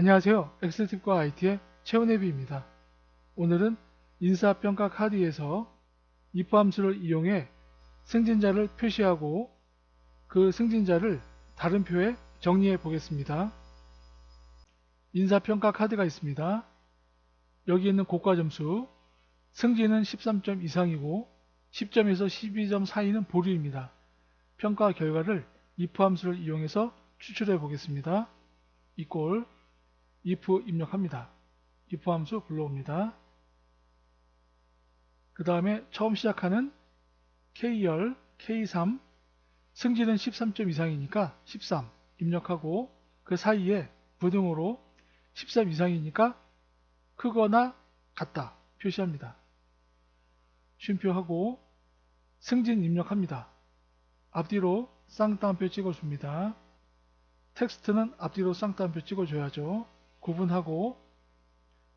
안녕하세요. 엑셀팁과 IT의 최은혜비입니다. 오늘은 인사평가 카드에서 if 함수를 이용해 승진자를 표시하고 그 승진자를 다른 표에 정리해 보겠습니다. 인사평가 카드가 있습니다. 여기 있는 고가 점수 승진은 13점 이상이고 10점에서 12점 사이는 보류입니다. 평가 결과를 if 함수를 이용해서 추출해 보겠습니다. 이꼴 if 입력합니다. if 함수 불러옵니다. 그 다음에 처음 시작하는 K열 K3 승진은 13점 이상이니까 13 입력하고 그 사이에 부등호로 13 이상이니까 크거나 같다 표시합니다. 쉼표하고 승진 입력합니다. 앞뒤로 쌍따옴표 찍어줍니다. 텍스트는 앞뒤로 쌍따옴표 찍어줘야죠. 구분하고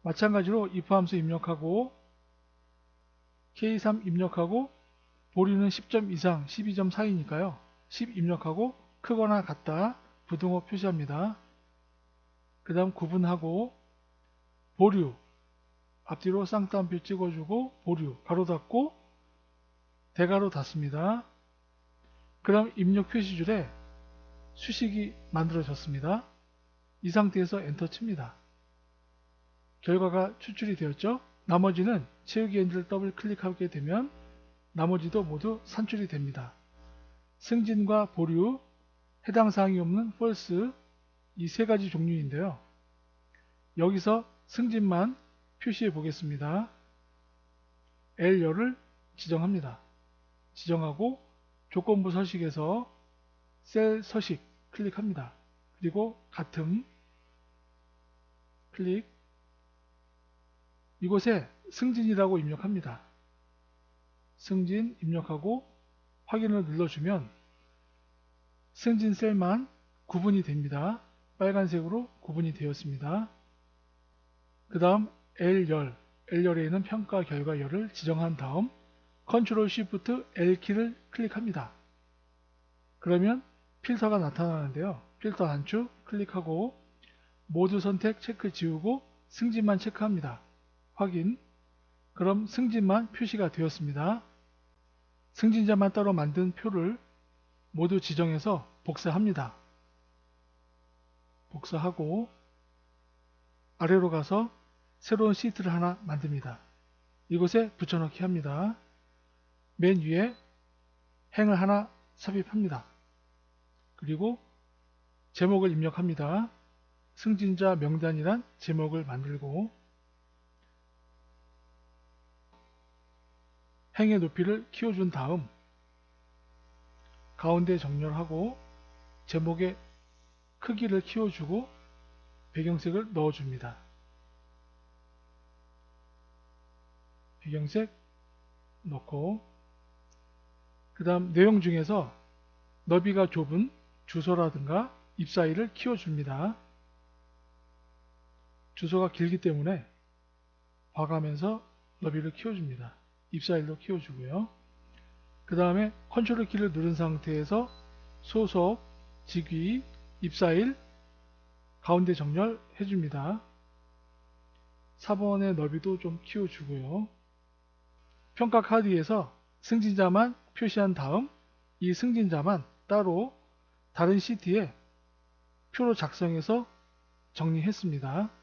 마찬가지로 if 함수 입력하고 K3 입력하고 보류는 10점 이상 12점 사이니까요. 10 입력하고 크거나 같다 부등호 표시합니다. 그 다음 구분하고 보류 앞뒤로 쌍따옴표 찍어주고 보류 가로 닫고 대가로 닫습니다. 그 다음 입력 표시줄에 수식이 만들어졌습니다. 이 상태에서 엔터 칩니다. 결과가 추출이 되었죠? 나머지는 채우기 엔드를 더블 클릭하게 되면 나머지도 모두 산출이 됩니다. 승진과 보류, 해당 사항이 없는 false 이 세 가지 종류인데요. 여기서 승진만 표시해 보겠습니다. L열을 지정합니다. 지정하고 조건부 서식에서 셀 서식 클릭합니다. 그리고 같음 클릭 이곳에 승진이라고 입력합니다. 승진 입력하고 확인을 눌러주면 승진 셀만 구분이 됩니다. 빨간색으로 구분이 되었습니다. 그 다음 L열, L열에 있는 평가 결과 열을 지정한 다음 Ctrl Shift L키를 클릭합니다. 그러면 필터가 나타나는데요. 필터 단추 클릭하고 모두 선택 체크 지우고 승진만 체크합니다. 확인 그럼 승진만 표시가 되었습니다. 승진자만 따로 만든 표를 모두 지정해서 복사합니다. 복사하고 아래로 가서 새로운 시트를 하나 만듭니다. 이곳에 붙여넣기 합니다. 맨 위에 행을 하나 삽입합니다. 그리고 제목을 입력합니다. 승진자 명단이란 제목을 만들고 행의 높이를 키워준 다음 가운데 정렬하고 제목의 크기를 키워주고 배경색을 넣어줍니다. 배경색 넣고 그 다음 내용 중에서 너비가 좁은 주소라든가 입사일을 키워줍니다. 주소가 길기 때문에 봐가면서 너비를 키워줍니다. 입사일도 키워주고요. 그 다음에 컨트롤 키를 누른 상태에서 소속, 직위, 입사일 가운데 정렬 해줍니다. 4번의 너비도 좀 키워주고요. 평가 카드에서 승진자만 표시한 다음 이 승진자만 따로 다른 시트에 표로 작성해서 정리했습니다.